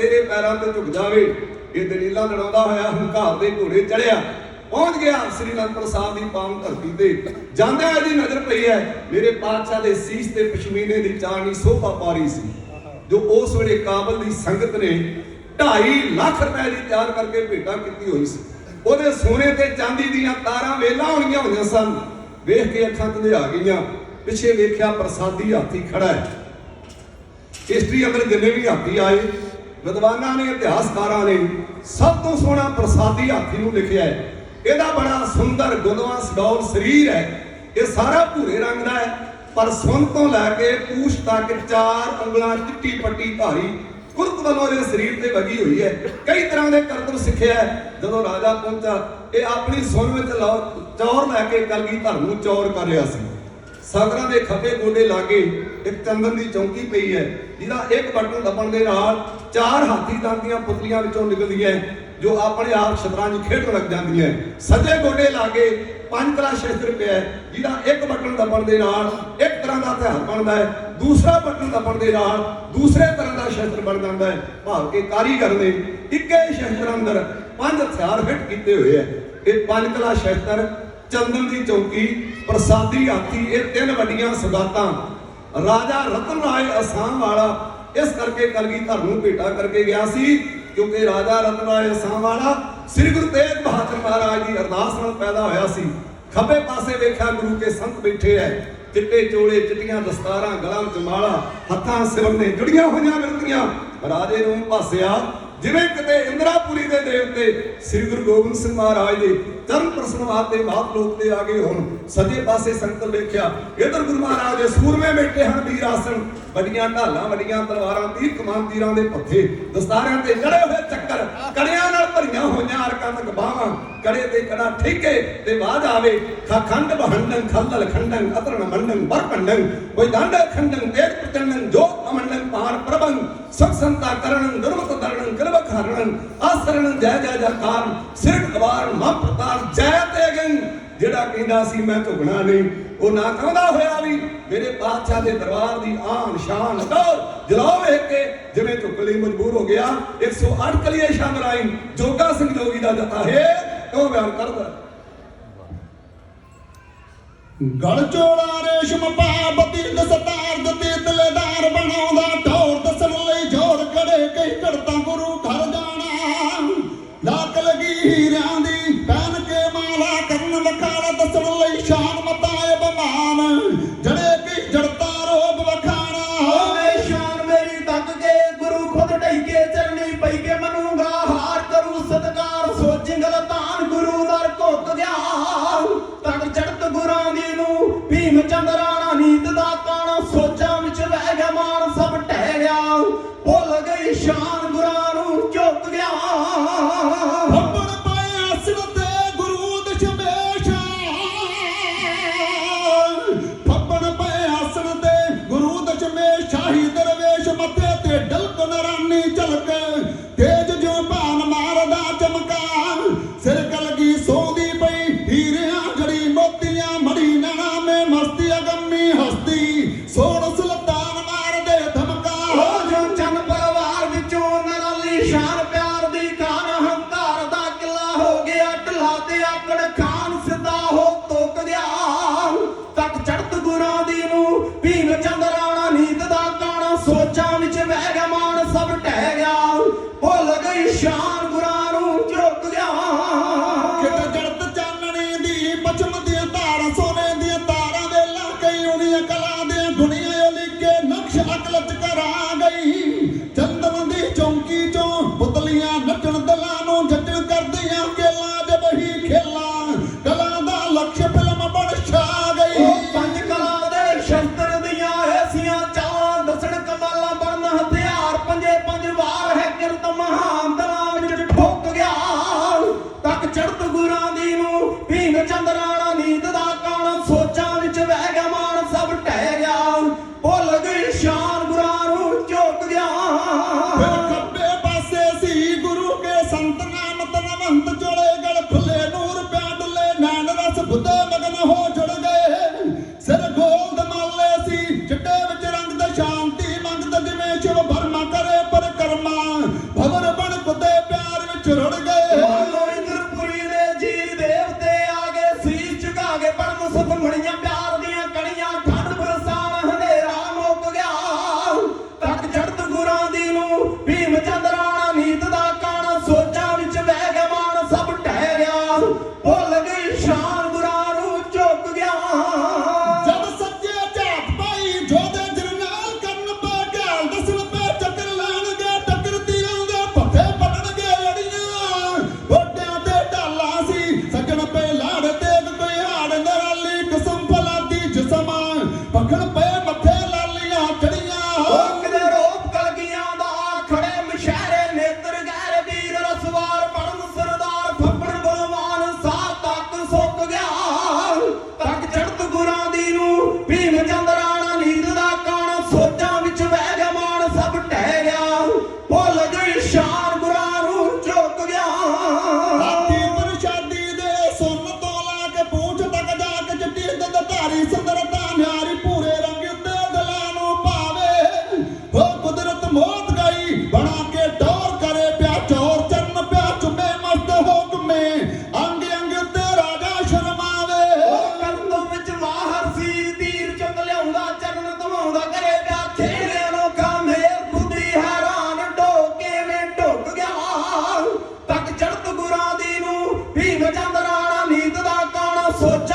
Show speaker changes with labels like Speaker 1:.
Speaker 1: ਤੇਰੇ ਪੈਰਾਂ ਤੇ ਝੁਕ ਜਾਵੇ, ਇਹ ਦਲੀਲਾਂ ਲੜਾਉਂਦਾ ਹੋਇਆ ਹੰਕਾਰ ਦੇ ਘੋੜੇ ਚੜਿਆ ਪਹੁੰਚ ਗਿਆ ਸ੍ਰੀ ਅਨੰਦਪੁਰ ਸਾਹਿਬ ਦੀ ਪਾਵਨ ਧਰਤੀ ਤੇ। ਜਾਂਦਿਆਂ ਇਹਦੀ ਨਜ਼ਰ ਪਈ ਹੈ, ਮੇਰੇ ਪਾਤਸ਼ਾਹ ਦੇ ਸੀਸ ਤੇ ਪਸ਼ਮੀਨੇ ਦੀ ਚਾਣੀ ਸੋਭਾ ਪਾ ਸੀ। ਜੋ ਉਸ ਵੇਲੇ ਕਾਬਲ ਦੀ ਸੰਗਤ ਨੇ 2.5 ਲੱਖ ਰੁਪਏ ਦੀ ਤਿਆਰ ਕਰਕੇ ਭੇਟਾ ਕੀਤੀ ਹੋਈ ਸੀ। ਉਹਦੇ ਸੋਨੇ ਤੇ ਚਾਂਦੀ ਦੀਆਂ ਤਾਰਾਂ ਵੇਲਾਂ ਹੋਣੀਆਂ ਹੋਈਆਂ ਸਨ। ਵੇਖ ਕੇ ਅੱਖਾਂ ਤੇ ਆ ਗਈਆਂ। ਪਿੱਛੇ ਵੇਖਿਆ ਪ੍ਰਸਾਦੀ ਹਾਥੀ ਖੜਾ ਹੈ। ਹਿਸਟਰੀ ਅੰਦਰ ਜਿੰਨੇ ਵੀ ਹਾਥੀ ਆਏ ਵਿਦਵਾਨਾਂ ਨੇ, ਇਤਿਹਾਸਕਾਰਾਂ ਨੇ ਸਭ ਤੋਂ ਸੋਹਣਾ ਪ੍ਰਸਾਦੀ ਹਾਥੀ ਨੂੰ ਲਿਖਿਆ ਹੈ। ਇਹਦਾ ਬੜਾ ਸੁੰਦਰ ਗੁਣਵਾਨ ਸਡੌਲ ਸਰੀਰ ਹੈ। ਇਹ ਸਾਰਾ ਭੂਰੇ ਰੰਗ ਦਾ ਹੈ। ਪਰ ਸੁਣ ਤੋਂ ਲੈ ਕੇ ਪੂਛ ਤੱਕ ਚਾਰ ਉਂਗਲਾਂ ਚਿੱਟੀ ਪੱਟੀ ਧਾਰੀ ਕੁਰਤ ਵੱਲੋਂ ਇਹਦੇ ਸਰੀਰ ਤੇ ਵਗੀ ਹੋਈ ਹੈ। ਕਈ ਤਰ੍ਹਾਂ ਦੇ ਕਰਤਬ ਸਿੱਖਿਆ ਹੈ। ਜਦੋਂ ਰਾਜਾ ਪਹੁੰਚਾ, ਇਹ ਆਪਣੀ ਸੁਣ ਵਿੱਚ ਲਓ ਚੌਰ ਲੈ ਕੇ ਕਲਗੀ ਧਰ ਨੂੰ ਚੌਰ ਕਰ ਰਿਹਾ ਸੀ। ਸਾਗਰਾਂ ਦੇ ਖੱਬੇ ਗੋਡੇ ਲਾਗੇ ਇੱਕ ਚੰਦਨ ਦੀ ਚੌਂਕੀ ਪਈ ਹੈ ਜਿਹਦਾ ਇੱਕ ਬਟਨ ਦੱਬਣ ਦੇ ਨਾਲ ਚਾਰ ਹਾਥੀ ਦੰਦ ਦੀਆਂ ਪੁਤਲੀਆਂ ਵਿੱਚੋਂ ਨਿਕਲਦੀਆਂ ਜੋ ਆਪਣੇ ਆਪ ਸ਼ਤਰੰਜ ਖੇਡਣ ਲੱਗ ਜਾਂਦੀਆਂ ਸੱਜੇ ਗੋਡੇ ਲਾਗੇ ਪੰਜ ਕਲਾ ਸ਼ਸਤਰ ਪਿਆ ਹੈ, ਜਿਹਦਾ ਇੱਕ ਬਟਨ ਦੱਬਣ ਦੇ ਨਾਲ ਇੱਕ ਤਰ੍ਹਾਂ ਦਾ ਹਥਿਆਰ ਬਣਦਾ ਹੈ ਦੂਸਰਾ ਬਟਨ ਦੱਬਣ ਦੇ ਨਾਲ ਦੂਸਰੇ ਤਰ੍ਹਾਂ ਦਾ ਸ਼ਸਤਰ ਬਣ ਜਾਂਦਾ ਹੈ। ਭਾਵ ਕਿ ਕਾਰੀਗਰ ਨੇ ਇੱਕੇ ਸ਼ਸਤਰ ਅੰਦਰ ਪੰਜ ਹਥਿਆਰ ਫਿੱਟ ਕੀਤੇ ਹੋਏ ਹੈ। ਇਹ ਪੰਜ ਕਲਾ ਸ਼ਸਤਰ ਚੰਦਨ ਦੀ ਚੌਕੀ, ਪ੍ਰਸਾਦੀ ਹਾਥੀ ਇਹ ਤਿੰਨ ਵੱਡੀਆਂ ਸੁਗਾਤਾਂ। ਰਾਜਾ ਰਤਨ ਰਾਏ ਅਸਾਮ ਵਾਲਾ ਇਸ ਕਰਕੇ ਕਲਗੀਧਰ ਨੂੰ ਭੇਟਾ ਕਰਕੇ ਗਿਆ ਸੀ, ਕਿਉਂਕਿ ਰਾਜਾ ਰਤਨ ਰਾਏ ਅਸਾਮ ਵਾਲਾ ਸ੍ਰੀ ਗੁਰੂ ਤੇਗ ਬਹਾਦਰ ਮਹਾਰਾਜ ਦੀ ਅਰਦਾਸ ਨਾਲ ਪੈਦਾ ਹੋਇਆ ਸੀ। ਖੱਬੇ ਪਾਸੇ ਵੇਖਿਆ ਗੁਰੂ ਕੇ ਸੰਤ ਬੈਠੇ ਐ। ਚਿੱਟੇ ਚੋਲੇ, ਚਿੱਟੀਆਂ ਦਸਤਾਰਾਂ, ਗਲਾਂ ਵਿੱਚ ਮਾਲਾ, ਹੱਥਾਂ ਸਿਰ ਨੇ ਜੁੜੀਆਂ ਹੋਈਆਂ ਮਿਲਦੀਆਂ ਰਾਜੇ ਨੂੰ ਭਾਸਿਆ ਜਿਵੇਂ ਕਿਤੇ ਇੰਦਰਾਪੁਰੀ ਦੇ ਦੇਵਤੇ ਸ੍ਰੀ ਗੁਰੂ ਗੋਬਿੰਦ ਸਿੰਘ ਮਹਾਰਾਜ ਦੇ ਚਰਨ ਪ੍ਰਸਨਵਾਦ ਦੇ ਬਾਤ ਲੋਕ ਤੇ ਆ ਗਏ ਹੁਣ, ਸੱਜੇ ਪਾਸੇ ਸੰਗਤ ਵੇਖਿਆ, ਇਧਰ ਗੁਰੂ ਮਹਾਰਾਜ ਦੇ ਸੂਰਮੇ ਬੈਠੇ ਹਨ ਵੀਰ ਆਸਣ, ਵੱਡੀਆਂ ਢਾਲਾਂ, ਵੱਡੀਆਂ ਤਲਵਾਰਾਂ, ਤੀਰ ਕਮਾਨ ਤੀਰਾਂ ਦੇ ਪੱਥੇ ਦਸਤਾਰਿਆਂ ਤੇ ਜੜੇ ਹੋਏ ਚੱਕਰ, ਕੜਿਆਂ ਨਾਲ ਭਰੀਆਂ ਹੋਈਆਂ ਅਰਕਾਂ ਤੱਕ ਬਾਹਾਂ, ਕੜੇ ਤੇ ਕੜਾ ਠੇਕੇ ਤੇ ਬਾਜ ਆਵੇ ਖਖੰਡ ਬਹੰਡੰ, ਖਲਲ ਖੰਡੰ ਅਤਰਣ ਮੰਡੰ ਬਰਪੰਡੰ ਕੋਈ ਖੰਡੰ, ਤੇਜ ਪ੍ਰਚੰਡੰ ਜੋ ਅਮੰਡੰ, ਪਾਰ ਪ੍ਰਭੰ ਸਖ ਸੰਤਾ ਕਰਣੰ ਦੁਰਮਤ ਦਰਣੰ ਕਿਲਵਕ ਜੈ ਜੈ ਜਕਾਰ ਸਿਰ ਅਵਾਰ ਮਾ ਪ੍ਰਤਾਰ ਜੈ ਤੇਗੰ ਜਿਹੜਾ ਕਹਿੰਦਾ ਸੀ, ਮੈਂ ਝੁਕਣਾ ਨਹੀਂ, ਉਹ ਨਾ ਕਹਿੰਦਾ ਹੋਇਆ ਵੀ, ਮੇਰੇ ਪਾਤਸ਼ਾਹ ਦੇ ਦਰਬਾਰ ਦੀ ਆਨ ਸ਼ਾਨ ਦੌਰ, ਜਲਾਓ ਵੇਖ ਕੇ ਜਿਵੇਂ ਝੁਕਣ ਲਈ ਮਜਬੂਰ ਹੋ ਗਿਆ 108 ਕਲੀਏ ਸ਼ਾਮਲ ਆਈ ਜੋਗਾ ਸਿੰਘ ਜੋਗੀ ਦਾ ਜਤਾ ਹੈ ਉਹ ਬਿਆਨ ਕਰਦਾ?
Speaker 2: ਗਲ ਚੋਲਾ ਰੇਸ਼ਮ ਪਾ ਦਸਤਾਰ ਦਤੀ ਤਲੇਦਾਰ ਬਣਾਉਂਦਾ ਸ਼ਾਨ
Speaker 3: ਗੁਰਾਂ ਨੂੰ ਝੁੱਕ ਗਿਆ।
Speaker 2: ਕਿਤੇ ਜੜਤ ਚਾਨਣੇ ਦੀ, ਪਛਮ ਦੀਆਂ ਧਾਰਾਂ, ਸੋਨੇ ਦੀਆਂ ਤਾਰਾਂ ਦੇ ਲਾਕੇ ਉਨੀਆਂ ਕਲਾ ਦੇ ਦੁਨੀਆ ਉਹ ਲਿਖੇ ਨਕਸ਼ ਅਕਲ ਚ ਕਰਾ ਗਈ। ਚੰਦਨ ਦੀ ਚੌਂਕੀ ਚੋਂ
Speaker 3: going for